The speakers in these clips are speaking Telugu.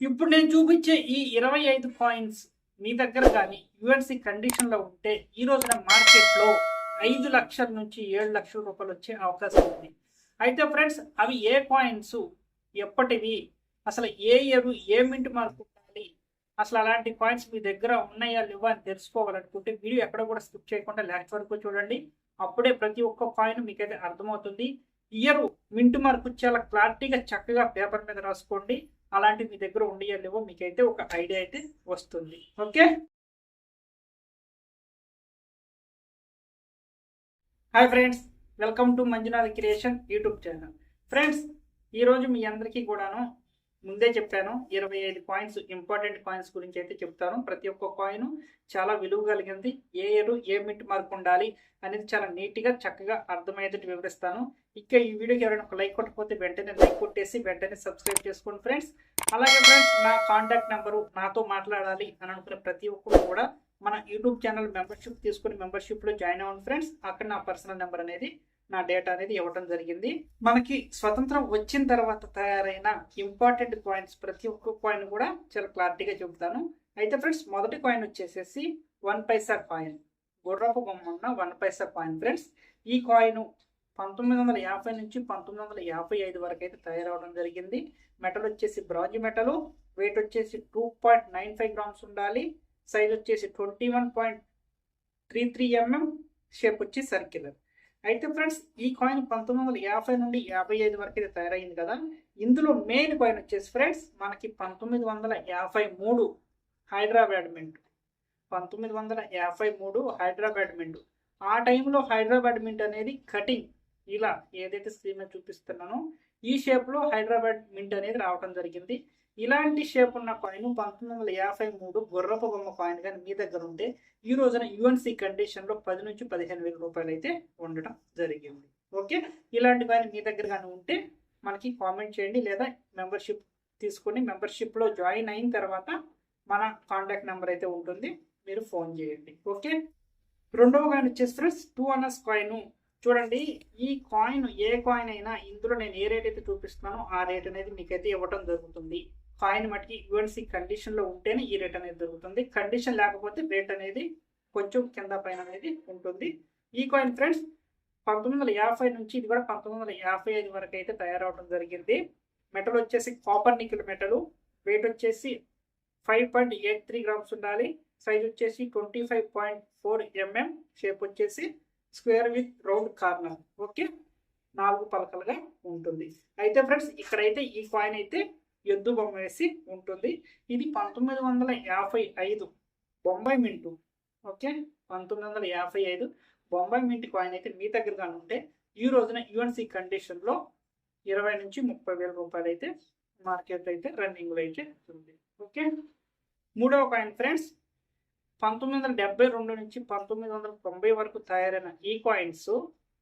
ఇప్పుడు నేను చూపించే ఈ ఇరవై ఐదు కాయిన్స్ మీ దగ్గర కానీ యుఎన్సి కండిషన్లో ఉంటే ఈ రోజున మార్కెట్లో ఐదు లక్షల నుంచి ఏడు లక్షల రూపాయలు వచ్చే అవకాశం ఉంది. అయితే ఫ్రెండ్స్ అవి ఏ కాయిన్స్ ఎప్పటివి అసలు ఏ ఇయర్ ఏ మింట్ మార్క్ ఉండాలి అసలు అలాంటి కాయిన్స్ మీ దగ్గర ఉన్నాయా లేవా అని తెలుసుకోవాలనుకుంటే వీడియో ఎక్కడ కూడా స్కిప్ చేయకుండా లాస్ట్ వరకు చూడండి. అప్పుడే ప్రతి ఒక్క కాయిన్ మీకైతే అర్థమవుతుంది. ఇయర్ మింట్ మార్కు చాలా క్లారిటీగా చక్కగా పేపర్ మీద రాసుకోండి. అలాంటి మీ దగ్గర ఉండయో లేవో మీకైతే ఒక ఐడియా అయితే వస్తుంది. Okay? Hi friends welcome to Manjunath creation YouTube channel. Friends ఈరోజు మీ అందరికీ కూడాను ముందే చెప్పాను ఇరవై ఐదు కాయిన్స్ ఇంపార్టెంట్ కాయిన్స్ గురించి అయితే చెప్తాను. ప్రతి ఒక్క కాయిన్ చాలా విలువ కలిగింది ఏ ఇయర్ ఏ మిట్ మార్క్ ఉండాలి అనేది చాలా నీట్గా చక్కగా అర్థమయ్యేటట్టు వివరిస్తాను. ఇక ఈ వీడియోకి ఎవరైనా ఒక లైక్ కొట్టకపోతే వెంటనే లైక్ కొట్టేసి వెంటనే సబ్స్క్రైబ్ చేసుకోండి ఫ్రెండ్స్ అలాగే ఫ్రెండ్స్ నా కాంటాక్ట్ నెంబరు నాతో మాట్లాడాలి అని అనుకునే ప్రతి ఒక్కరు కూడా మన యూట్యూబ్ ఛానల్ మెంబర్షిప్ తీసుకుని మెంబర్షిప్లో జాయిన్ అవ్వండి ఫ్రెండ్స్ అక్కడ నా పర్సనల్ నెంబర్ అనేది నా డేటా అనేది ఇవ్వడం జరిగింది. మనకి స్వతంత్రం వచ్చిన తర్వాత తయారైన ఇంపార్టెంట్ కాయిన్స్ ప్రతి ఒక్క కాయిన్ కూడా చాలా క్లారిటీగా చెబుతాను అయితే ఫ్రెండ్స్ మొదటి కాయిన్ వచ్చేసేసి వన్ పైసా కాయిన్. గుర్రపు బొమ్మ ఉన్న వన్ పైసా కాయిన్ ఫ్రెండ్స్. ఈ కాయిన్ పంతొమ్మిది వందల యాభై నుంచి పంతొమ్మిది వందల యాభై ఐదు వరకు అయితే తయారవడం జరిగింది. మెటల్ వచ్చేసి బ్రాంజ్ మెటల్. వెయిట్ వచ్చేసి two point nine five grams ఉండాలి. సైజ్ వచ్చేసి twenty one point three three mm. Shape వచ్చి సర్క్యులర్ అయితే ఫ్రెండ్స్ ఈ కాయిన్ పంతొమ్మిది వందల యాభై నుండి యాభై ఐదు వరకు అయితే తయారైంది కదా. ఇందులో మెయిన్ కాయిన్ వచ్చేసి ఫ్రెండ్స్ మనకి పంతొమ్మిది వందల యాభై మూడు హైదరాబాద్ మింట్ పంతొమ్మిది వందల యాభై మూడు హైదరాబాద్ మింట్ ఆ టైంలో హైదరాబాద్ మింట్ అనేది కటింగ్ ఇలా ఏదైతే స్క్రీన్ మీద చూపిస్తున్నానో ఈ షేప్లో హైదరాబాద్ మింట్ అనేది రావడం జరిగింది. ఇలాంటి షేప్ ఉన్న కాయిన్ పంతొమ్మిది వందల యాభై మూడు గుర్రపు బొమ్మ కాయిన్ కానీ మీ దగ్గర ఉంటే ఈ రోజున యుఎన్సి కండిషన్లో పది నుంచి పదిహేను వేల రూపాయలు అయితే ఉండటం జరిగింది. ఓకే ఇలాంటి కాయిన్ మీ దగ్గర కానీ ఉంటే మనకి కామెంట్ చేయండి లేదా మెంబర్షిప్ తీసుకొని మెంబర్షిప్లో జాయిన్ అయిన తర్వాత మన కాంటాక్ట్ నెంబర్ అయితే ఉంటుంది. మీరు ఫోన్ చేయండి. ఓకే రెండవ కాయిన్ వచ్చేసి ఫ్రెండ్స్ టూ అనర్స్ కాయిన్ చూడండి ఈ కాయిన్ ఏ కాయిన్ అయినా ఇందులో నేను ఏ రేట్ అయితే చూపిస్తున్నానో ఆ రేట్ అనేది మీకైతే ఇవ్వడం జరుగుతుంది. కాయిన్ మటుకి ఈ కండిషన్లో ఉంటేనే ఈ రేట్ అనేది దొరుకుతుంది. కండిషన్ లేకపోతే రేట్ అనేది కొంచెం కింద పైన అనేది ఉంటుంది. ఈ కాయిన్ ఫ్రెండ్స్ పంతొమ్మిది వందల యాభై నుంచి ఇది కూడా పంతొమ్మిది వందల యాభై ఐదు వరకు అయితే తయారవడం జరిగింది. మెటల్ వచ్చేసి కాపర్ నికిల్ మెటల్ వెయిట్ వచ్చేసి five point eight three grams ఉండాలి. సైజ్ వచ్చేసి twenty five point four mm shape వచ్చేసి square with round corner okay నాలుగు పలకలుగా ఉంటుంది. అయితే ఫ్రెండ్స్ ఇక్కడైతే ఈ కాయిన్ అయితే ఎద్దు బొమ్మ వేసి ఉంటుంది. ఇది పంతొమ్మిది వందల యాభై ఐదు. బొంబాయి మింటు. ఓకే? పంతొమ్మిది వందల యాభై ఐదు. బొంబాయి మింట్ కాయిన్ అయితే మీ దగ్గర కానీ ఉంటే ఈ రోజున యుఎన్సి కండిషన్లో ఇరవై నుంచి ముప్పై వేల రూపాయలు అయితే మార్కెట్ అయితే రన్నింగ్లో అయితే ఉంది. ఓకే? మూడవ కాయిన్ ఫ్రెండ్స్ పంతొమ్మిది వందల డెబ్బై రెండు నుంచి పంతొమ్మిది వందల తొంభై వరకు తయారైన ఈ కాయిన్స్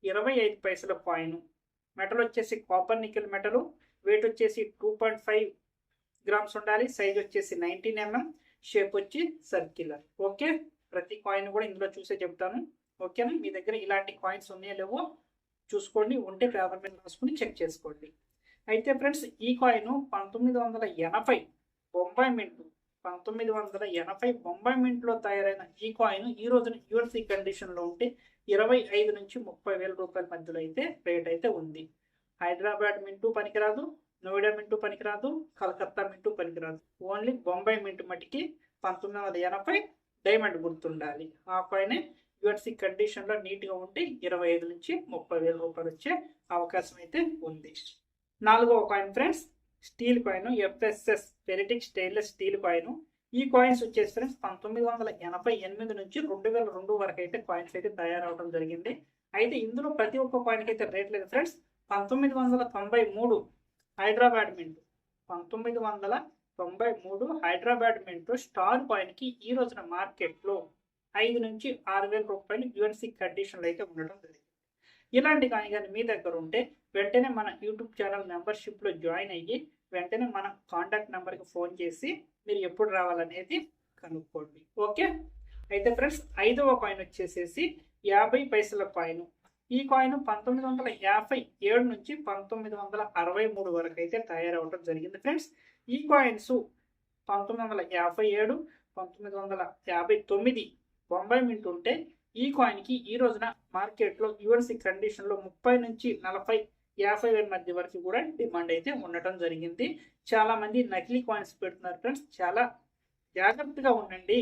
ఇరవై ఐదు పైసల కాయిన్. మెటల్ వచ్చేసి కాపర్ నికెల్ మెటల్ వెయిట్ వచ్చేసి టూ పాయింట్ ఫైవ్ గ్రామ్స్ ఉండాలి. సైజ్ వచ్చేసి నైన్టీన్ ఎంఎం షేప్ వచ్చి సర్క్యులర్ ఓకే ప్రతి కాయిన్ కూడా ఇందులో చూసే చెప్తాను. ఓకేనా మీ దగ్గర ఇలాంటి కాయిన్స్ ఉన్నాయో లేవో చూసుకోండి. ఉంటే పేపర్ మీద రాసుకుని చెక్ చేసుకోండి. అయితే ఫ్రెండ్స్ ఈ కాయిన్ పంతొమ్మిది వందల ఎనభై బొంబాయి మింట్ పంతొమ్మిది వందల ఎనభై బొంబాయి మింట్లో తయారైన ఈ కాయిన్ ఈ రోజున యూఎన్సీ కండిషన్లో ఉంటే ఇరవై ఐదు నుంచి ముప్పై వేల రూపాయల మధ్యలో అయితే రేట్ అయితే ఉంది. హైదరాబాద్ మింటూ పనికిరాదు నోయిడా మింటూ పనికిరాదు కలకత్తా మింటూ పనికిరాదు. ఓన్లీ బొంబాయి మింటు మట్టికి పంతొమ్మిది వందల ఎనభై డైమండ్ గుర్తుండాలి. ఆ కాయినే యుఎన్సీ కండిషన్లో నీట్గా ఉంటే ఇరవై ఐదు నుంచి ముప్పై వేల రూపాయలు వచ్చే అవకాశం అయితే ఉంది. నాలుగవ coin friends steel coin FSS ferritic stainless steel coin. ఈ కాయిన్స్ వచ్చేసి ఫ్రెండ్స్ పంతొమ్మిది వందల ఎనభై ఎనిమిది నుంచి రెండు వేల రెండు వరకు అయితే కాయిన్స్ అయితే తయారవడం జరిగింది. అయితే ఇందులో ప్రతి ఒక్క కాయిన్కి అయితే రేట్ లేదు ఫ్రెండ్స్. పంతొమ్మిది వందల తొంభై మూడు హైదరాబాద్ మింటు పంతొమ్మిది వందల తొంభై మూడు హైదరాబాద్ మింటు స్టార్ కాయిన్కి ఈ రోజున మార్కెట్లో ఐదు నుంచి ఆరు వేల రూపాయలు యుఎన్సీ కండిషన్లు అయితే ఉండడం జరిగింది. ఇలాంటి కానీ కానీ మీ దగ్గర ఉంటే వెంటనే మన యూట్యూబ్ ఛానల్ మెంబర్షిప్లో జాయిన్ అయ్యి వెంటనే మన కాంటాక్ట్ నెంబర్కి ఫోన్ చేసి మీరు ఎప్పుడు రావాలనేది కనుక్కోండి. ఓకే? అయితే ఫ్రెండ్స్ ఐదవ కాయిన్ వచ్చేసేసి యాభై పైసల కాయిన్. ఈ కాయిన్ పంతొమ్మిది వందల యాభై ఏడు నుంచి పంతొమ్మిది వందల అరవై మూడు వరకు అయితే తయారవడం జరిగింది ఫ్రెండ్స్. ఈ కాయిన్స్ పంతొమ్మిది వందల యాభై ఏడు పంతొమ్మిది వందల యాభై తొమ్మిది బొంబాయి మింట్ ఉంటే ఈ కాయిన్కి ఈ రోజున మార్కెట్లో యుఎన్సి కండిషన్లో ముప్పై నుంచి నలభై యాభై వేల మధ్య వరకు కూడా డిమాండ్ అయితే ఉండటం జరిగింది. చాలామంది నకిలీ కాయిన్స్ పెడుతున్నారు ఫ్రెండ్స్. చాలా జాగ్రత్తగా ఉండండి.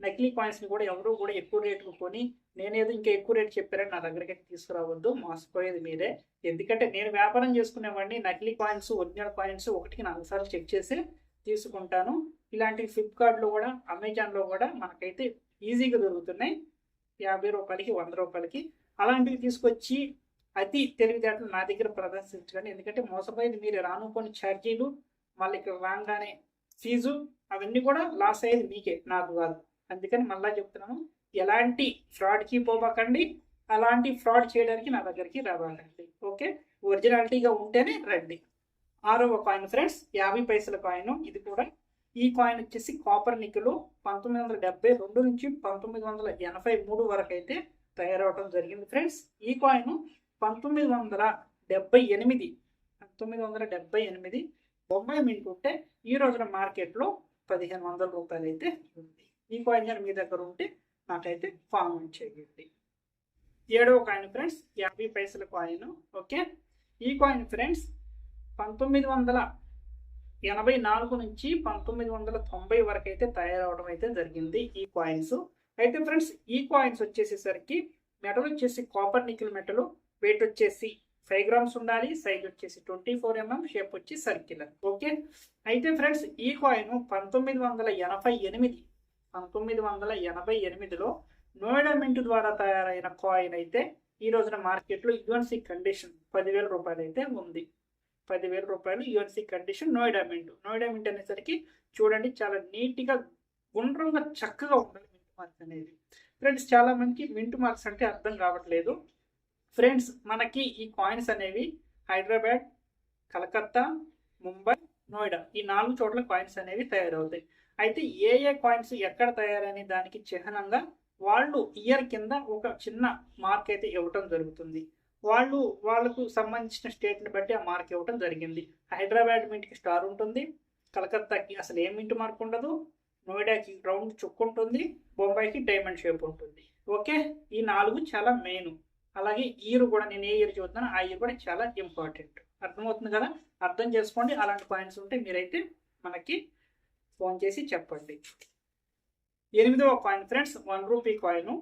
నకిలీ కాయిన్స్ని కూడా ఎవరు కూడా ఎక్కువ రేటుకు కొని నేనేదో ఇంకా ఎక్కువ రేటు చెప్పారని నా దగ్గరికి తీసుకురావద్దు మోసపోయేది మీరే. ఎందుకంటే నేను వ్యాపారం చేసుకునేవాడిని నకిలీ కాయిన్స్ ఒరిజినల్ కాయిన్స్ ఒకటికి నాలుగు సార్లు చెక్ చేసి తీసుకుంటాను. ఇలాంటి ఫ్లిప్కార్ట్లో కూడా అమెజాన్లో కూడా మనకైతే ఈజీగా దొరుకుతున్నాయి. యాభై రూపాయలకి వంద రూపాయలకి. అలాంటివి తీసుకొచ్చి అతి తెలివితేటలు నా దగ్గర ప్రదర్శించకండి. ఎందుకంటే మోసపోయేది మీరు. రానుకొని ఛార్జీలు మళ్ళీ ఇక్కడ రాగానే ఫీజు అవన్నీ కూడా లాస్ అయ్యేది మీకే నాకు కాదు. అందుకని మళ్ళీ చెప్తున్నాను ఎలాంటి ఫ్రాడ్కి పోబాకండి అలాంటి ఫ్రాడ్ చేయడానికి నా దగ్గరికి రావాలండి. ఓకే? ఒరిజినాలిటీగా ఉంటేనే రండి. ఆరవ కాయిన్ ఫ్రెండ్స్ యాభై పైసల కాయిన్ ఇది కూడా ఈ కాయిన్ వచ్చేసి కాపర్ నిక్కులు పంతొమ్మిది వందల డెబ్బై రెండు నుంచి పంతొమ్మిది వందల ఎనభై మూడు వరకు అయితే తయారవడం జరిగింది ఫ్రెండ్స్ ఈ కాయిన్ పంతొమ్మిది వందల డెబ్బై ఎనిమిది పంతొమ్మిది వందల డెబ్బై ఎనిమిది బొంబాయి మింటుంటే ఉంటే ఈ రోజున మార్కెట్లో పదిహేను వందల రూపాయలు అయితే ఉంది. ఈ కాయిన్ కానీ మీ దగ్గర ఉంటే నాకైతే ఫార్మ్ చేయండి. ఏడవ కాయిన్ ఫ్రెండ్స్ యాభై పైసల కాయిన్ ఓకే? ఈ కాయిన్ ఫ్రెండ్స్ పంతొమ్మిది వందల ఎనభై నాలుగు నుంచి పంతొమ్మిది వందల తొంభై వరకు అయితే తయారవడం అయితే జరిగింది ఈ కాయిన్స్. అయితే ఫ్రెండ్స్ ఈ కాయిన్స్ వచ్చేసేసరికి మెటల్ వచ్చేసి కాపర్ నికిల్ మెటల్ వెయిట్ వచ్చేసి ఫైవ్ గ్రామ్స్ ఉండాలి సైజ్ వచ్చేసి ట్వంటీ ఫోర్ ఎంఎం షేప్ వచ్చి సర్క్యులర్ ఓకే? అయితే ఫ్రెండ్స్ ఈ కాయిన్ పంతొమ్మిది వందల ఎనభై ఎనిమిది పంతొమ్మిది వందల ఎనభై ఎనిమిదిలో నోయిడా మింట్ ద్వారా తయారైన కాయిన్ అయితే ఈ రోజున మార్కెట్లో యుఎన్సి కండిషన్ పదివేల రూపాయలు అయితే ఉంది. పదివేల రూపాయలు UNC condition Noida mint. Noida mint అనేసరికి చూడండి చాలా నీట్గా గుండ్రంగా చక్కగా ఉండాలి మింట్ మార్క్స్ అనేది. ఫ్రెండ్స్ చాలా మందికి మింట్ మార్క్స్ అంటే అర్థం కావట్లేదు. ఫ్రెండ్స్ మనకి ఈ కాయిన్స్ అనేవి హైదరాబాద్ కలకత్తా ముంబై నోయిడా ఈ నాలుగు చోట్ల కాయిన్స్ అనేవి తయారవుతాయి. అయితే ఏ ఏ కాయిన్స్ ఎక్కడ తయారని దానికి చిహ్నంగా వాళ్ళు ఇయర్ కింద ఒక చిన్న మార్క్ అయితే ఇవ్వటం జరుగుతుంది. వాళ్ళు వాళ్ళకు సంబంధించిన స్టేట్ని బట్టి ఆ మార్క్ ఇవ్వటం జరిగింది. హైదరాబాద్ మింట్కి స్టార్ ఉంటుంది. కలకత్తాకి అసలు ఏ మింట్ మార్క్ ఉండదు. నోయిడాకి రౌండ్ చుక్కు ఉంటుంది. బొంబాయికి డైమండ్ షేప్ ఉంటుంది. ఓకే? ఈ నాలుగు చాలా మెయిన్ అలాగే ఇయర్ కూడా నేను ఏ ఇయర్ చూద్దాను ఆ ఇయర్ కూడా చాలా ఇంపార్టెంట్ అర్థమవుతుంది కదా? అర్థం చేసుకోండి. అలాంటి పాయింట్స్ ఉంటే మీరైతే మనకి ఫోన్ చేసి చెప్పండి. ఎనిమిదవ coin friends one rupee coin.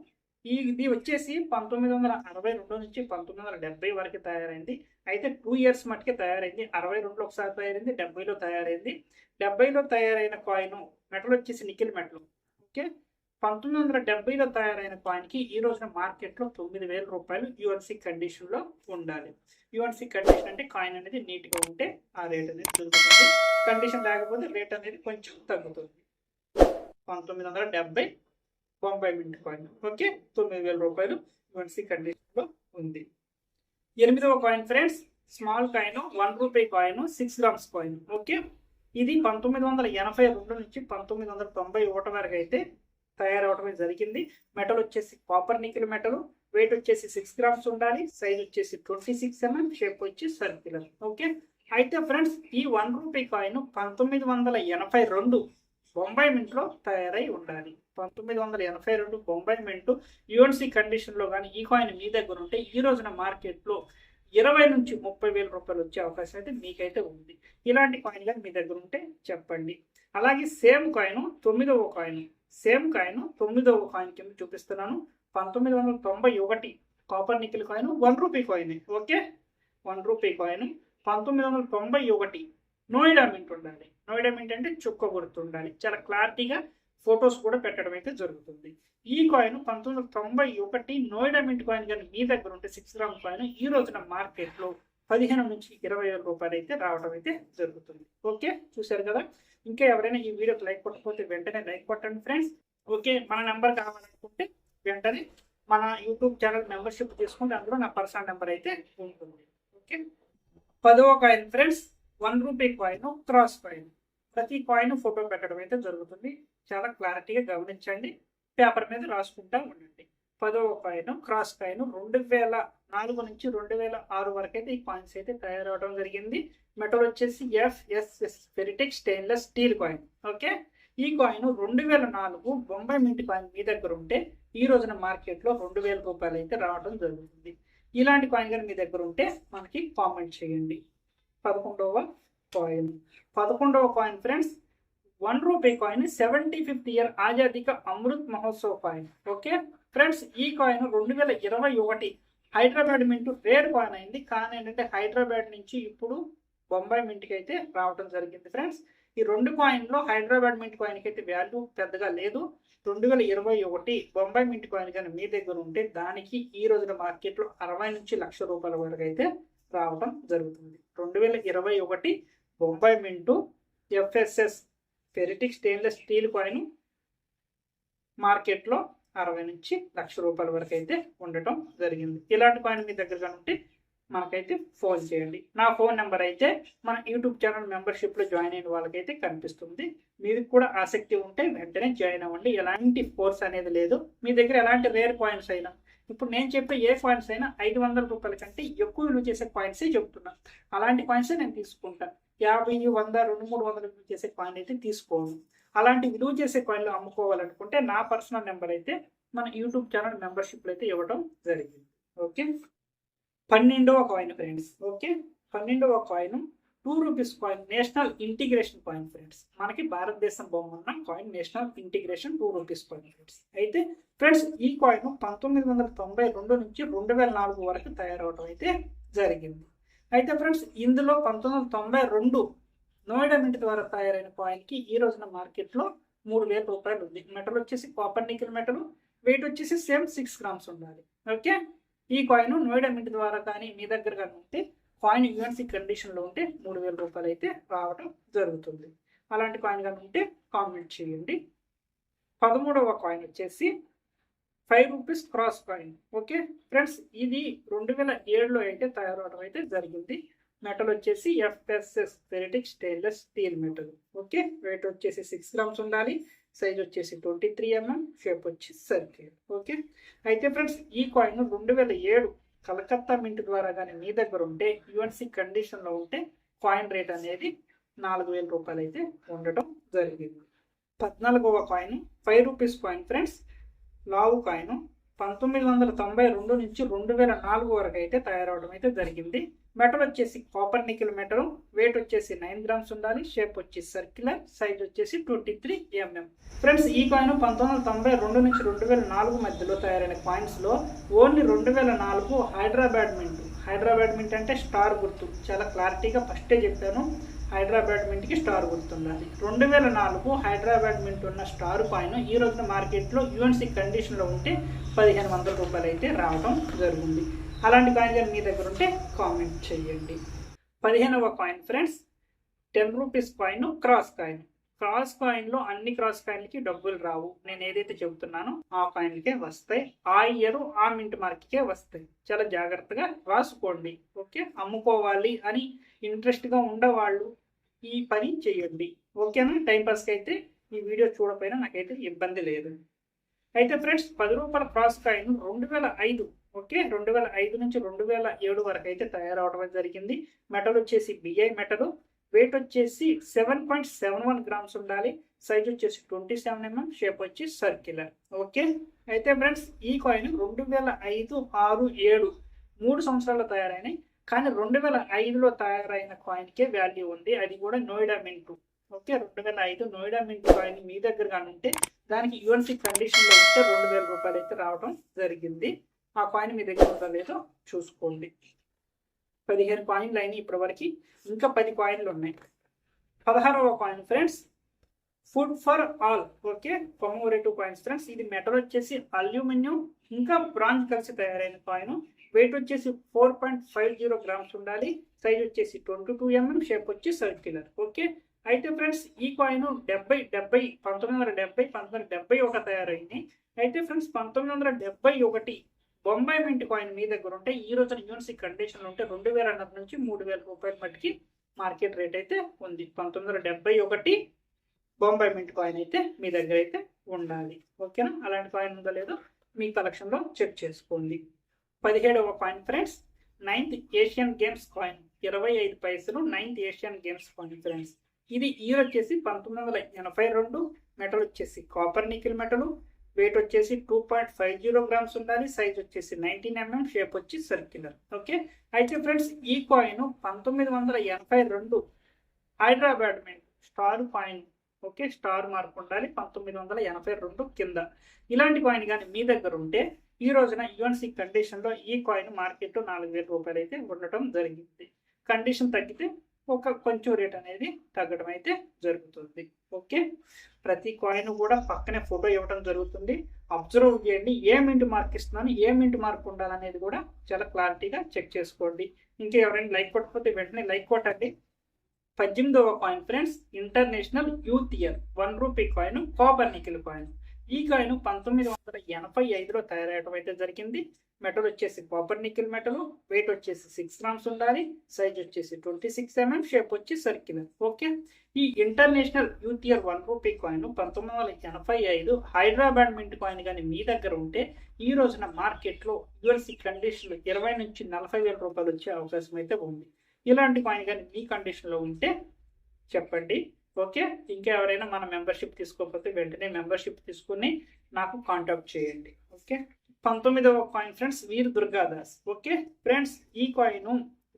ఈ ఇది వచ్చేసి పంతొమ్మిది వందల అరవై రెండు నుంచి పంతొమ్మిది వందల డెబ్బై వరకు తయారైంది. అయితే టూ ఇయర్స్ మటుకే తయారైంది. అరవై రెండులో ఒకసారి తయారైంది డెబ్బైలో తయారైంది. డెబ్బైలో తయారైన కాయిన్ మెటల్ వచ్చేసి నికిల్ మెటల్. ఓకే? పంతొమ్మిది వందల డెబ్బైలో తయారైన కాయిన్కి ఈ రోజున మార్కెట్లో తొమ్మిది వేల రూపాయలు యుఎన్సి కండిషన్లో ఉండాలి. యుఎన్సి కండిషన్ అంటే కాయిన్ అనేది నీట్గా ఉంటే ఆ రేట్ అనేది దొరుకుతుంది కండిషన్ లేకపోతే రేట్ అనేది కొంచెం తగ్గుతుంది. పంతొమ్మిది వందల డెబ్బై బొంబాయి మింట్ కాయిన్ ఓకే? తొమ్మిది వేల రూపాయలు యుఎన్సి కండిషన్లో ఉంది. ఎనిమిదవ coin friends small coin one rupee coin six grams coin okay? ఇది పంతొమ్మిది వందల ఎనభై రెండు నుంచి పంతొమ్మిది వందల తొంభై ఒకటి వరకు అయితే తయారవటమే జరిగింది. మెటల్ వచ్చేసి కాపర్ నికిల్ మెటల్. వెయిట్ వచ్చేసి సిక్స్ గ్రామ్స్ ఉండాలి. సైజ్ వచ్చేసి ట్వంటీ సిక్స్ ఎంఎం షేప్ వచ్చి సర్క్యులర్ ఓకే అయితే ఫ్రెండ్స్ ఈ వన్ రూపీ కాయిన్ పంతొమ్మిది వందల ఎనభై రెండు బొంబాయి మింట్లో తయారై ఉండాలి. పంతొమ్మిది వందల ఎనభై రెండు బొంబాయి మింట్ యుఎన్సీ కండిషన్లో కానీ ఈ కాయిన్ మీ దగ్గర ఉంటే ఈ రోజున మార్కెట్లో ఇరవై నుంచి ముప్పై వేల రూపాయలు వచ్చే అవకాశం అయితే మీకైతే ఉంది. ఇలాంటి కాయిన్ కానీ మీ దగ్గర ఉంటే చెప్పండి. అలాగే సేమ్ కాయిన్ తొమ్మిదవ కాయిన్ సేమ్ కాయిన్ తొమ్మిదవ కాయిన్ కింద చూపిస్తున్నాను. పంతొమ్మిది వందల తొంభై ఒకటి copper nickel coin one rupee coin. Okay? One rupee coin. పంతొమ్మిది వందల తొంభై ఒకటి నోయిడా మింట్ ఉండాలి. నోయిడా మింట్ అంటే చుక్క గుర్తు ఉండాలి. చాలా క్లారిటీగా ఫొటోస్ కూడా పెట్టడం అయితే జరుగుతుంది. ఈ కాయిన్ పంతొమ్మిది వందల తొంభై ఒకటి నోయిడా మింట్ కాయిన్ కానీ మీ దగ్గర ఉంటే సిక్స్ గ్రామ్ కాయిన్ ఈ రోజున మార్కెట్లో పదిహేను నుంచి ఇరవై వేల రూపాయలు అయితే రావడం అయితే జరుగుతుంది. ఓకే? చూశారు కదా? ఇంకా ఎవరైనా ఈ వీడియోకి లైక్ కొట్టకపోతే వెంటనే లైక్ కొట్టండి ఫ్రెండ్స్. ఓకే? మన నెంబర్ కావాలనుకుంటే వెంటనే మన యూట్యూబ్ ఛానల్ మెంబర్షిప్ తీసుకుంటే అందులో నా పర్సనల్ నెంబర్ అయితే ఉంటుంది. ఓకే? పదవ coin friends one rupee coin cross coin. ప్రతి కాయిన్ ఫోటో పెట్టడం అయితే జరుగుతుంది. చాలా క్లారిటీగా గమనించండి. పేపర్ మీద రాసుకుంటా ఉండండి. పదవ కాయిన్ క్రాస్ కాయిన్ రెండు వేల నాలుగు నుంచి రెండు వేల ఆరు వరకు అయితే ఈ కాయిన్స్ అయితే తయారవడం జరిగింది. మెటల్ వచ్చేసి FSS ferritic stainless steel coin okay ఈ కాయిన్ రెండు వేల నాలుగు బొంబాయి మింట్ కాయిన్ మీ దగ్గర ఉంటే ఈ రోజున మార్కెట్లో రెండు వేల రూపాయలు అయితే రావడం జరుగుతుంది. ఇలాంటి కాయిన్ కానీ మీ దగ్గర ఉంటే మనకి కామెంట్ చేయండి. పదకొండవ కాయిన్ పదకొండవ coin friends one rupee coin seventy fifth year Azadi ka Amrit Mahotsav coin okay friends ఈ కాయిన్ రెండు వేల ఇరవై ఒకటి హైదరాబాద్ మింట్ రేర్ కాయిన్ అయింది. కానీ ఏంటంటే హైదరాబాద్ నుంచి ఇప్పుడు బొంబాయి మింట్కి అయితే రావడం జరిగింది ఫ్రెండ్స్. ఈ రెండు కాయిన్లో హైదరాబాద్ మింట్ కాయిన్కి అయితే వాల్యూ పెద్దగా లేదు. రెండు వేల ఇరవై ఒకటి బొంబాయి మింట్ కాయిన్ కానీ మీ దగ్గర ఉంటే దానికి ఈ రోజున మార్కెట్లో అరవై నుంచి లక్ష రూపాయల వరకు అయితే రావడం జరుగుతుంది. రెండు వేల ఇరవై ఒకటి Bombay mint FSS ferritic stainless steel coin మార్కెట్లో అరవై నుంచి లక్ష రూపాయల వరకు అయితే ఉండటం జరిగింది. ఇలాంటి కాయిన్ మీ దగ్గర ఉంటే మనకైతే ఫోన్ చేయండి. నా ఫోన్ నెంబర్ అయితే మన యూట్యూబ్ ఛానల్ మెంబర్షిప్లో జాయిన్ అయిన వాళ్ళకైతే కనిపిస్తుంది. మీకు కూడా ఆసక్తి ఉంటే వెంటనే జాయిన్ అవ్వండి. ఎలాంటి ఫోర్స్ అనేది లేదు. మీ దగ్గర ఎలాంటి రేర్ కాయిన్స్ అయినా ఇప్పుడు నేను చెప్పే ఏ కాయిన్స్ అయినా ఐదు వందల రూపాయల కంటే ఎక్కువ విలువ చేసే కాయిన్సే చెప్తున్నాను అలాంటి కాయిన్సే నేను తీసుకుంటాను యాభై వంద రెండు మూడు వందలు విలువ చేసే కాయిన్ అయితే తీసుకోను. అలాంటి విలువ చేసే కాయిన్లు అమ్ముకోవాలనుకుంటే నా పర్సనల్ నెంబర్ అయితే మన యూట్యూబ్ ఛానల్ మెంబర్షిప్లు అయితే ఇవ్వడం జరిగింది. ఓకే? పన్నెండవ కాయిన్ ఫ్రెండ్స్ ఓకే? పన్నెండవ coin two rupees coin national integration coin friends మనకి భారతదేశం బొమ్మ ఉన్న coin national integration two rupees coin friends అయితే ఫ్రెండ్స్ ఈ కాయిన్ పంతొమ్మిది వందల తొంభై రెండు నుంచి రెండు వేల నాలుగు వరకు తయారవడం అయితే జరిగింది. అయితే ఫ్రెండ్స్ ఇందులో పంతొమ్మిది వందల తొంభై రెండు నోయిడా మింట్ ద్వారా తయారైన కాయిన్కి ఈ రోజున మార్కెట్లో మూడు వేల రూపాయలు ఉంది. మెటల్ వచ్చేసి కాపర్ నికిల్ మెటల్ వెయిట్ వచ్చేసి సేమ్ సిక్స్ గ్రామ్స్ ఉండాలి. ఓకే ఈ కాయిన్ నోయిడా మింట్ ద్వారా కానీ మీ దగ్గర కానీ ఉంటే కాయిన్ యూఎన్సీ కండిషన్లో ఉంటే మూడు వేల రూపాయలు అయితే రావడం జరుగుతుంది. అలాంటి కాయిన్ కానీ ఉంటే కామెంట్ చేయండి. పదమూడవ కాయిన్ వచ్చేసి five rupees cross coin okay friends ఇది రెండు వేల ఏడులో అయితే తయారవడం అయితే జరిగింది. మెటల్ వచ్చేసి FSS ferritic stainless steel metal okay weight వచ్చేసి సిక్స్ గ్రామ్స్ ఉండాలి. సైజ్ వచ్చేసి ట్వంటీ త్రీ ఎంఎం షేప్ వచ్చి సర్కిల్ ఓకే అయితే ఫ్రెండ్స్ ఈ కాయిన్ రెండు వేల ఏడు కలకత్తా మింట్ ద్వారా కానీ మీ దగ్గర ఉంటే యుఎన్సి కండిషన్లో ఉంటే కాయిన్ రేట్ అనేది నాలుగు వేల రూపాయలు అయితే ఉండటం జరిగింది. పద్నాలుగవ coin five rupees coin friends లావు కాయిన్ పంతొమ్మిది వందల తొంభై రెండు నుంచి రెండు వేల నాలుగు వరకు అయితే తయారవడం అయితే జరిగింది. మెటల్ వచ్చేసి కాపర్ నికిల్ మెటల్ వెయిట్ వచ్చేసి నైన్ గ్రామ్స్ ఉండాలి. షేప్ వచ్చేసి సర్క్యులర్ సైజ్ వచ్చేసి ట్వంటీ త్రీ ఎంఎం ఫ్రెండ్స్ ఈ కాయిన్ పంతొమ్మిది వందల తొంభై రెండు నుంచి రెండు వేల నాలుగు మధ్యలో తయారైన కాయిన్స్లో ఓన్లీ రెండు వేల నాలుగు హైదరాబాద్ మింట్ హైదరాబాద్ మింట్ అంటే స్టార్ గుర్తు. చాలా క్లారిటీగా ఫస్టే చెప్పాను. హైదరాబాద్ మింట్కి స్టార్ గుర్తుండాలి. రెండు వేల నాలుగు హైదరాబాద్ మింట్ ఉన్న స్టార్ కాయిన్ ఈ రోజున మార్కెట్లో యూఎన్సీ కండిషన్లో ఉంటే పదిహేను వందల రూపాయలు అయితే రావడం జరిగింది. అలాంటి కాయిన్ మీ దగ్గర ఉంటే కామెంట్ చేయండి. పదిహేనవ coin friends ten rupees coin cross coin cross కాయిన్లో అన్ని క్రాస్ కాయిన్లకి డబ్బులు రావు. నేను ఏదైతే చెబుతున్నానో ఆ కాయిన్లకే వస్తాయి. ఆ ఇయర్ ఆ మింట్ మార్క్కే వస్తాయి. చాలా జాగ్రత్తగా రాసుకోండి. ఓకే? అమ్ముకోవాలి అని ఇంట్రెస్ట్గా ఉండేవాళ్ళు ఈ పని చేయండి. ఓకేనా టైంపాస్కి అయితే ఈ వీడియో చూడపోయినా నాకైతే ఇబ్బంది లేదు. అయితే ఫ్రెండ్స్ పది రూపాయల క్రాస్ కాయిన్ రెండు వేల ఐదు ఓకే రెండు వేల ఐదు నుంచి రెండు వేల ఏడు వరకు అయితే తయారవడం జరిగింది. మెటల్ వచ్చేసి బిఐ మెటల్. వెయిట్ వచ్చేసి seven point seven one grams ఉండాలి. సైజ్ వచ్చేసి ట్వంటీ సెవెన్ ఎంఎం షేప్ వచ్చి సర్క్యులర్ ఓకే అయితే ఫ్రెండ్స్ ఈ కాయిన్ రెండు వేల ఐదు ఆరు ఏడు మూడు సంవత్సరాలు తయారైనాయి. కానీ రెండు వేల ఐదులో తయారైన కాయిన్కే వాల్యూ ఉంది. అది కూడా నోయిడా మింటు ఓకే రెండు వేల ఐదు నోయిడా మింట్ కాయిన్ మీ దగ్గర కానీ ఉంటే దానికి యూఎన్సీ కండిషన్లో ఉంటే రెండు వేల రూపాయలు అయితే రావడం జరిగింది. ఆ కాయిన్ మీ దగ్గర ఉందో లేదో చూసుకోండి. పదిహేను కాయిన్లు అయినాయి ఇప్పటివరకు. ఇంకా పది కాయిన్లు ఉన్నాయి. పదహారవ coin friends food for all okay two coins friends ఇది మెటల్ వచ్చేసి అల్యూమినియం ఇంకా బ్రాంజ్ కలిసి తయారైన కాయిన్ వెయిట్ వచ్చేసి four point five zero grams ఉండాలి. సైజ్ వచ్చేసి ట్వంటీ టూ ఎంఎం షేప్ వచ్చి సర్క్యులర్ ఓకే అయితే ఫ్రెండ్స్ ఈ కాయిన్ డెబ్బై డెబ్బై పంతొమ్మిది వందల డెబ్బై పంతొమ్మిది వందల డెబ్బై ఒక తయారైంది. అయితే ఫ్రెండ్స్ పంతొమ్మిది వందల డెబ్బై ఒకటి బొంబాయి మింట్ కాయిన్ మీ దగ్గర ఉంటే ఈ రోజున యూనిసి కండిషన్లో ఉంటే రెండు వేల నుంచి మూడు వేల రూపాయల మట్టికి మార్కెట్ రేట్ అయితే ఉంది. పంతొమ్మిది వందల డెబ్బై ఒకటి బొంబాయి మింట్ కాయిన్ అయితే మీ దగ్గర అయితే ఉండాలి. ఓకేనా? అలాంటి కాయిన్ ఉందో లేదో మీ కలెక్షన్లో చెక్ చేసుకోండి. పదిహేడవ coin friends ninth Asian games coin ఇరవై ఐదు పైసలు ninth Asian games coin friends. ఇది ఇయర్ వచ్చేసి పంతొమ్మిది వందల ఎనభై రెండు మెటల్ వచ్చేసి కాపర్ నికిల్ మెటలు వెయిట్ వచ్చేసి two point five zero grams ఉండాలి సైజ్ వచ్చేసి నైన్టీన్ ఎంఎం షేప్ వచ్చి సర్క్యులర్ ఓకే అయితే ఫ్రెండ్స్ ఈ కాయిన్ పంతొమ్మిది వందల ఎనభై రెండు Hyderabad star coin okay star mark ఉండాలి పంతొమ్మిది వందల ఎనభై రెండు కింద. ఇలాంటి కాయిన్ కానీ మీ దగ్గర ఉంటే ఈ రోజున యుఎన్సీ కండిషన్లో ఈ కాయిన్ మార్కెట్ నాలుగు వేల రూపాయలు అయితే ఉండటం జరిగింది. కండిషన్ తగ్గితే ఒక కొంచెం రేట్ అనేది తగ్గడం అయితే జరుగుతుంది. ఓకే ప్రతి కాయిన్ కూడా పక్కనే ఫోటో ఇవ్వడం జరుగుతుంది. అబ్జర్వ్ చేయండి ఏమింటి మార్క్ ఇస్తున్నాను ఏమింటి మార్క్ ఉండాలనేది కూడా చాలా క్లారిటీగా చెక్ చేసుకోండి. ఇంకా ఎవరైనా లైక్ కొట్టకపోతే వెంటనే లైక్ కొట్టండి. పద్దెనిమిదవ coin friends international youth year one rupee coin copper nickel coin ఈ కాయిన్ పంతొమ్మిది వందల ఎనభై ఐదులో తయారవడం అయితే జరిగింది. మెటల్ వచ్చేసి కాపర్ నికిల్ మెటల్ వెయిట్ వచ్చేసి సిక్స్ గ్రామ్స్ ఉండాలి సైజ్ వచ్చేసి ట్వంటీ సిక్స్ ఎంఎం షేప్ వచ్చి సర్కిలర్ ఓకే ఈ international youth year one rupee coin పంతొమ్మిది వందల ఎనభై ఐదు హైదరాబాద్ మింట్ కాయిన్ కానీ మీ దగ్గర ఉంటే ఈ రోజున మార్కెట్లో యుఎల్సి కండిషన్లు ఇరవై నుంచి నలభై వేల రూపాయలు వచ్చే అవకాశం అయితే ఉంది. ఇలాంటి కాయిన్ కానీ మీ కండిషన్లో ఉంటే చెప్పండి. ఓకే? ఇంకా ఎవరైనా మన మెంబర్షిప్ తీసుకోకపోతే వెంటనే మెంబర్షిప్ తీసుకుని నాకు కాంటాక్ట్ చేయండి. ఓకే? పంతొమ్మిదవ coin friends Veer Durgadas. Okay? Friends ఈ కాయిన్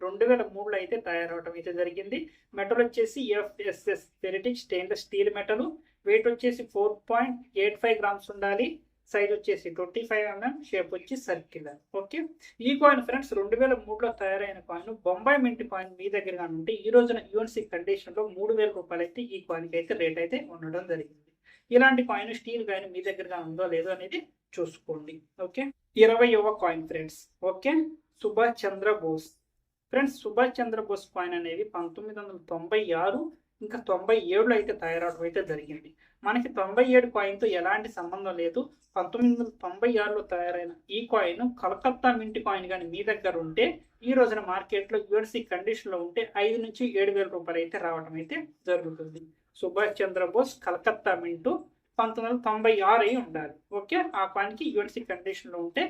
రెండు వేల మూడులో అయితే తయారవటం అయితే జరిగింది. మెటల్ వచ్చేసి FSS ferritic stainless steel metal. Weight వచ్చేసి four point eight five grams ఉండాలి. సైజ్ వచ్చేసి ట్వంటీ ఫైవ్ ఎంఎం షేప్ వచ్చి సర్క్యులర్ ఓకే? ఈ కాయిన్ ఫ్రెండ్స్ రెండు వేల మూడులో తయారైన కాయిన్ బొంబాయి మింట్ కాయిన్ మీ దగ్గర ఉంటే ఈ రోజున యూఎన్సీ కండిషన్లో మూడు వేల రూపాయలు అయితే ఈ కాయిన్కి అయితే రేట్ అయితే ఉండడం జరిగింది. ఇలాంటి కాయిన్ స్టీల్ కాయిన్ మీ దగ్గరగా ఉందో లేదో అనేది చూసుకోండి. ఓకే? ఇరవైవ coin friends okay? Subhash Chandra Bose. Friends Subhash Chandrabose coin అనేది పంతొమ్మిది వందల తొంభై ఆరు ఇంకా తొంభై ఏడులో అయితే తయారవడం అయితే జరిగింది. మనకి తొంభై ఏడు కాయిన్తో ఎలాంటి సంబంధం లేదు. పంతొమ్మిది వందల తొంభై ఆరులో తయారైన ఈ కాయిన్ కలకత్తా మింటి కాయిన్ కానీ మీ దగ్గర ఉంటే ఈ రోజున మార్కెట్లో యూఎన్సీ కండిషన్లో ఉంటే ఐదు నుంచి ఏడు వేల రూపాయలు అయితే రావడం అయితే జరుగుతుంది. సుభాష్ చంద్రబోస్ కలకత్తా మింటు పంతొమ్మిది వందల తొంభై ఆరు అయి ఉండాలి. ఓకే? ఆ కాయిన్కి యూఎన్సీ కండిషన్లో ఉంటే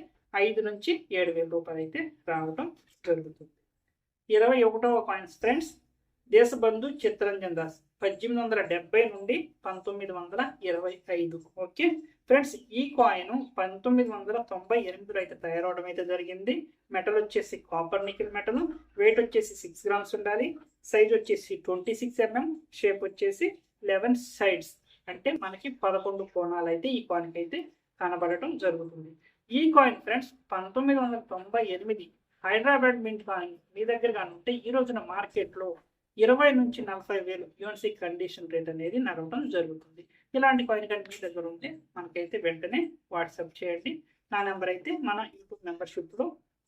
ఐదు నుంచి ఏడు వేల రూపాయలు అయితే రావడం జరుగుతుంది. ఇరవై ఒకటవ కాయిన్స్ ఫ్రెండ్స్ దేశబంధు చిత్తరంజన్ దాస్ పద్దెనిమిది వందల డెబ్బై నుండి పంతొమ్మిది వందల ఇరవై ఐదు. ఓకే? ఫ్రెండ్స్ ఈ కాయిన్ పంతొమ్మిది వందల తొంభై ఎనిమిదిలో అయితే తయారవడం అయితే జరిగింది. మెటల్ వచ్చేసి కాపర్ నికిల్ మెటల్ వెయిట్ వచ్చేసి సిక్స్ గ్రామ్స్ ఉండాలి సైజ్ వచ్చేసి ట్వంటీ సిక్స్ ఎంఎం షేప్ వచ్చేసి లెవెన్ సైడ్స్. అంటే మనకి పదకొండు కోణాలు అయితే ఈ కాయిన్కి అయితే కనబడటం జరుగుతుంది. ఈ కాయిన్ ఫ్రెండ్స్ పంతొమ్మిది వందల తొంభై ఎనిమిది హైదరాబాద్ మింట్ కాయిన్ మీ దగ్గర కానీ ఉంటే ఈ రోజున మార్కెట్లో ఇరవై నుంచి నలభై వేలు యూఎన్సీ కండిషన్ రేట్ అనేది నడవడం జరుగుతుంది. ఇలాంటి కాయిన్ కానీ మీ దగ్గర ఉంటే మనకైతే వెంటనే వాట్సాప్ చేయండి. నా నెంబర్ అయితే మన యూట్యూబ్ మెంబర్షిప్లో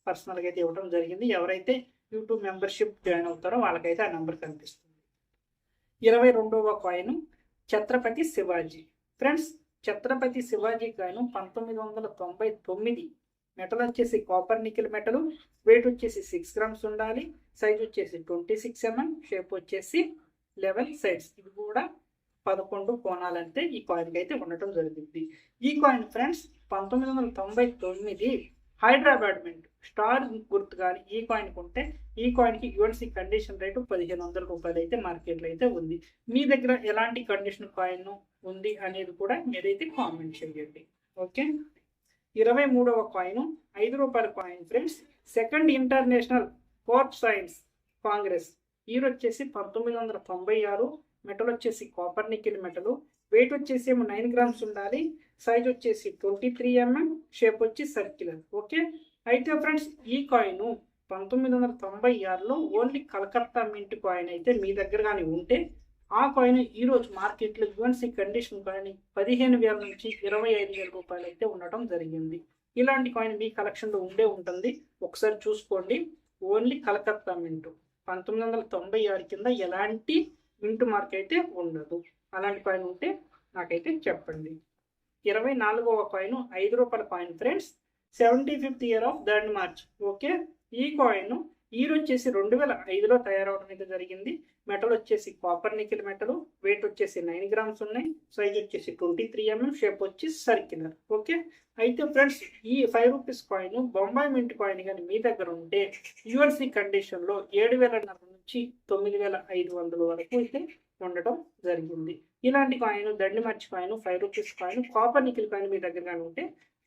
పర్సనల్గా అయితే ఇవ్వడం జరిగింది. ఎవరైతే యూట్యూబ్ మెంబర్షిప్ జాయిన్ అవుతారో వాళ్ళకైతే ఆ నెంబర్ కనిపిస్తుంది. ఇరవై రెండవ coin Chhatrapati Shivaji. Friends Chhatrapati Shivaji coin పంతొమ్మిది వందల తొంభై తొమ్మిది మెటల్ వచ్చేసి కాపర్ నికిల్ మెటల్ వెయిట్ వచ్చేసి సిక్స్ గ్రామ్స్ ఉండాలి సైజ్ వచ్చేసి ట్వంటీ సిక్స్ ఎంఎం షేప్ వచ్చేసి లెవెన్ సైడ్స్ ఇవి కూడా పదకొండు కోణాలంటే ఈ కాయిన్కి అయితే ఉండటం జరిగింది ఈ కాయిన్ ఫ్రెండ్స్ పంతొమ్మిది వందల తొంభై తొమ్మిది హైదరాబాద్ మింట్ స్టార్ గుర్తు కానీ ఈ కాయిన్కి ఉంటే ఈ కాయిన్కి యుఎన్సీ కండిషన్ రేటు పదిహేను వందల రూపాయలు అయితే మార్కెట్లో అయితే ఉంది. మీ దగ్గర ఎలాంటి కండిషన్ కాయిన్ ఉంది అనేది కూడా మీరైతే కామెంట్ చేయండి. ఓకే ఇరవై మూడవ కాయిన్ ఐదు రూపాయల coin friends second international court science congress year వచ్చేసి పంతొమ్మిది వందల తొంభై ఆరు. మెటల్ వచ్చేసి కాపర్ నికిల్ మెటల్ వెయిట్ వచ్చేసి ఏమో నైన్ గ్రామ్స్ ఉండాలి. సైజ్ వచ్చేసి ట్వంటీ త్రీ ఎంఎం షేప్ వచ్చి సర్క్యులర్ ఓకే అయితే ఫ్రెండ్స్ ఈ కాయిన్ పంతొమ్మిది వందల తొంభై ఆరులో ఓన్లీ కలకత్తా మింట్ కాయిన్ అయితే మీ దగ్గర కానీ ఉంటే ఆ కాయిన్ ఈ రోజు మార్కెట్లో యుఎన్సీ కండిషన్ కాయిన్ పదిహేను వేల నుంచి ఇరవై ఐదు వేల రూపాయలు అయితే ఉండటం జరిగింది. ఇలాంటి కాయిన్ మీ కలెక్షన్లో ఉండే ఉంటుంది. ఒకసారి చూసుకోండి. ఓన్లీ కలకత్తా మింటు పంతొమ్మిది వందల తొంభై ఆరు కింద ఎలాంటి మింటు మార్క్ అయితే ఉండదు. అలాంటి కాయిన్ ఉంటే నాకైతే చెప్పండి. ఇరవై నాలుగవ కాయిన్ ఐదు రూపాయల coin friends seventy fifth year of third March okay ఈ కాయిన్ ఈర్ వచ్చేసి రెండు వేల ఐదులో తయారవడం అయితే జరిగింది. మెటల్ వచ్చేసి కాపర్ నికిల్ మెటల్ వెయిట్ వచ్చేసి నైన్ గ్రామ్స్ ఉన్నాయి. సైజ్ వచ్చేసి ట్వంటీ త్రీ ఎంఎం షేప్ వచ్చి సర్కిలర్ ఓకే అయితే ఫ్రెండ్స్ ఈ five rupees coin Bombay mint coin కానీ మీ దగ్గర ఉంటే యుఎన్సీ కండిషన్లో ఏడు వేల నుంచి తొమ్మిది వేల ఐదు వందల వరకు అయితే ఉండటం జరిగింది. ఇలాంటి coin Dandi march coin five rupees coin copper nickel coin మీ దగ్గర కానీ ఉంటే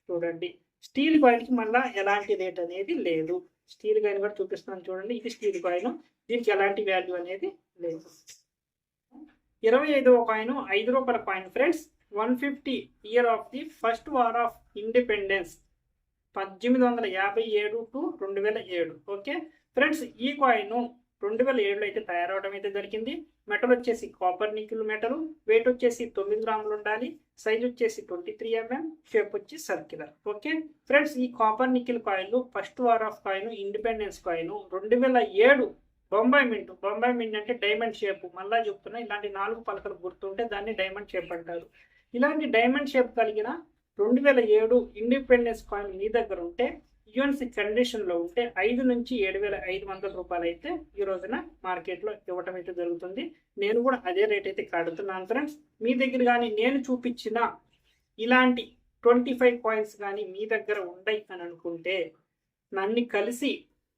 చూడండి. స్టీల్ కాయిన్కి మళ్ళీ ఎలాంటి రేట్ అనేది లేదు. స్టీల్ కాయిన్ కూడా చూపిస్తున్నాను చూడండి. ఇది స్టీల్ కాయిన్. దీనికి ఎలాంటి వాల్యూ అనేది లేదు. ఇరవై ఐదవ కాయిన్ ఐదు రూపాయల coin friends. One fifty year of the first war of independence పద్దెనిమిది వందల యాభై ఏడు టు రెండు వేల ఏడు. ఓకే ఫ్రెండ్స్ ఈ కాయిన్ రెండు వేల ఏడులో అయితే తయారవడం అయితే జరిగింది. మెటల్ వచ్చేసి కాపర్ నికిల్ మెటల్ వెయిట్ వచ్చేసి తొమ్మిది గ్రాములు ఉండాలి సైజ్ వచ్చేసి ట్వంటీ త్రీ ఎంఎం షేప్ వచ్చి సర్క్యులర్ ఓకే ఫ్రెండ్స్ ఈ copper nickel coin first war of coin independence coin రెండు వేల ఏడు బొంబాయి మింట్ బొంబాయి మింట్ అంటే డైమండ్ షేప్ మళ్ళా చెప్తున్నా ఇలాంటి నాలుగు పలకలు గుర్తుంటే దాన్ని డైమండ్ షేప్ అంటారు. ఇలాంటి డైమండ్ షేప్ కలిగిన రెండు వేల ఏడు ఇండిపెండెన్స్ కాయిన్ మీ దగ్గర ఉంటే యుఎన్సి కండిషన్లో ఉంటే ఐదు నుంచి ఏడు వేల ఐదు వందల రూపాయలు అయితే ఈ రోజున మార్కెట్లో ఇవ్వటం అయితే జరుగుతుంది. నేను కూడా అదే రేట్ అయితే కడుతున్నాను ఫ్రెండ్స్ మీ దగ్గర కానీ నేను చూపించిన ఇలాంటి ట్వంటీ ఫైవ్ కాయిన్స్ కానీ మీ దగ్గర ఉండయి అని అనుకుంటే నన్ను కలిసి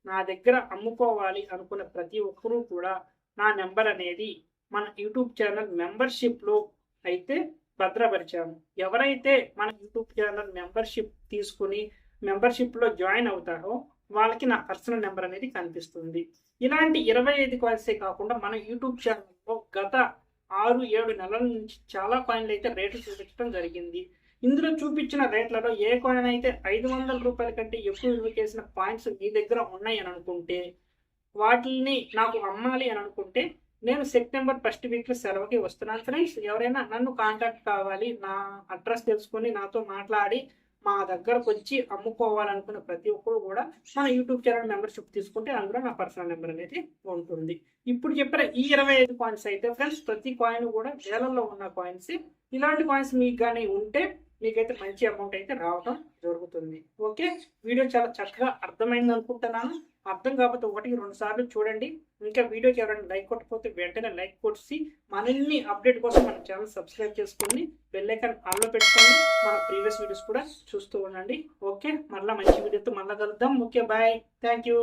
నా దగ్గర అమ్ముకోవాలి అనుకున్న ప్రతి ఒక్కరూ కూడా నా నెంబర్ అనేది మన యూట్యూబ్ ఛానల్ మెంబర్షిప్లో అయితే భద్రపరిచాము. ఎవరైతే మన యూట్యూబ్ ఛానల్ మెంబర్షిప్ తీసుకుని మెంబర్షిప్లో జాయిన్ అవుతారో వాళ్ళకి నా పర్సనల్ నెంబర్ అనేది కనిపిస్తుంది. ఇలాంటి ఇరవై ఐదు కాయిన్సే కాకుండా మన యూట్యూబ్ ఛానల్లో గత ఆరు ఏడు నెలల నుంచి చాలా కాయిన్లు అయితే రేట్లు చూపించడం జరిగింది. ఇందులో చూపించిన రేట్లలో ఏ కాయిన్ అయితే ఐదు వందల రూపాయల కంటే ఎక్కువ విలువ చేసిన పాయింట్స్ మీ దగ్గర ఉన్నాయి అని అనుకుంటే వాటిని నాకు అమ్మాలి అని అనుకుంటే నేను సెప్టెంబర్ ఫస్ట్ వీక్లో సెలవుకి వస్తున్నాను. ఫ్రెండ్స్ ఎవరైనా నన్ను కాంటాక్ట్ కావాలి నా అడ్రస్ తెలుసుకొని నాతో మాట్లాడి మా దగ్గరకు వచ్చి అమ్ముకోవాలనుకున్న ప్రతి ఒక్కరు కూడా మన యూట్యూబ్ ఛానల్ మెంబర్షిప్ తీసుకుంటే అందులో నా పర్సనల్ నెంబర్ అనేది ఉంటుంది. ఇప్పుడు చెప్పిన ఈ ఇరవై ఐదు కాయిన్స్ అయితే ఫ్రెండ్స్ ప్రతి కాయిన్ కూడా వేలల్లో ఉన్న కాయిన్స్ ఇలాంటి కాయిన్స్ మీకు కానీ ఉంటే మీకైతే మంచి అమౌంట్ అయితే రావడం జరుగుతుంది. ఓకే? వీడియో చాలా చక్కగా అర్థమైంది అనుకుంటున్నాను అర్థం కాకపోతే ఒకటి రెండు సార్లు చూడండి. ఇంకా వీడియోకి ఎవరైనా లైక్ కొట్టకపోతే వెంటనే లైక్ కొట్టి మనల్ని అప్డేట్ కోసం మన ఛానల్ సబ్స్క్రైబ్ చేసుకోండి బెల్ ఐకాన్ ఆన్లో పెట్టుకోండి మన ప్రీవియస్ వీడియోస్ కూడా చూస్తూ ఉండండి. ఓకే మళ్ళీ మంచి వీడియోతో మళ్ళీ కలుద్దాం. Okay bye. Thank you